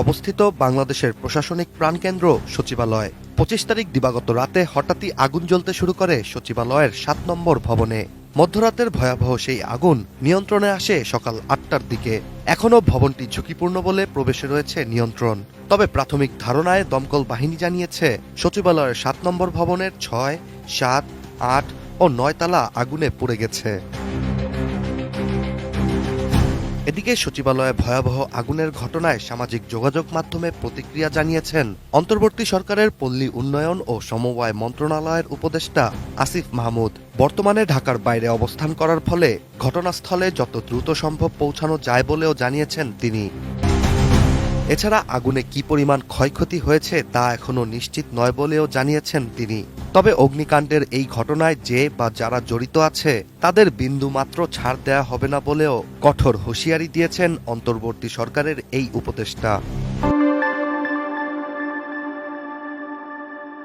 অবস্থিত বাংলাদেশের প্রশাসনিক প্রাণকেন্দ্র সচিবালয়। পঁচিশ তারিখ দিবাগত রাতে হঠাৎই আগুন জ্বলতে শুরু করে সচিবালয়ের সাত নম্বর ভবনে। মধ্যরাতের ভয়াবহ সেই আগুন নিয়ন্ত্রণে আসে সকাল আটটার দিকে। এখনও ভবনটি ঝুঁকিপূর্ণ বলে প্রবেশে রয়েছে নিয়ন্ত্রণ। তবে প্রাথমিক ধারণায় দমকল বাহিনী জানিয়েছে, সচিবালয়ের সাত নম্বর ভবনের ছয়, সাত, আট ও নয় তালা আগুনে পুড়ে গেছে। এদিকে সচিবালয়ে ভয়াবহ আগুনের ঘটনায় সামাজিক যোগাযোগ মাধ্যমে প্রতিক্রিয়া জানিয়েছেন অন্তর্বর্তী সরকারের পল্লী উন্নয়ন ও সমবায় মন্ত্রণালয়ের উপদেষ্টা আসিফ মাহমুদ। বর্তমানে ঢাকার বাইরে অবস্থান করার ফলে ঘটনাস্থলে যত দ্রুত সম্ভব পৌঁছানো যায় বলেও জানিয়েছেন তিনি। এছাড়া আগুনে কি পরিমাণ ক্ষয়ক্ষতি হয়েছে তা এখনও নিশ্চিত নয় বলেও জানিয়েছেন তিনি। তবে অগ্নিকাণ্ডের এই ঘটনায় যে বা যারা জড়িত আছে, তাদের বিন্দুমাত্র ছাড় দেয়া হবে না বলেও কঠোর হুঁশিয়ারি দিয়েছেন অন্তর্বর্তী সরকারের এই উপদেষ্টা।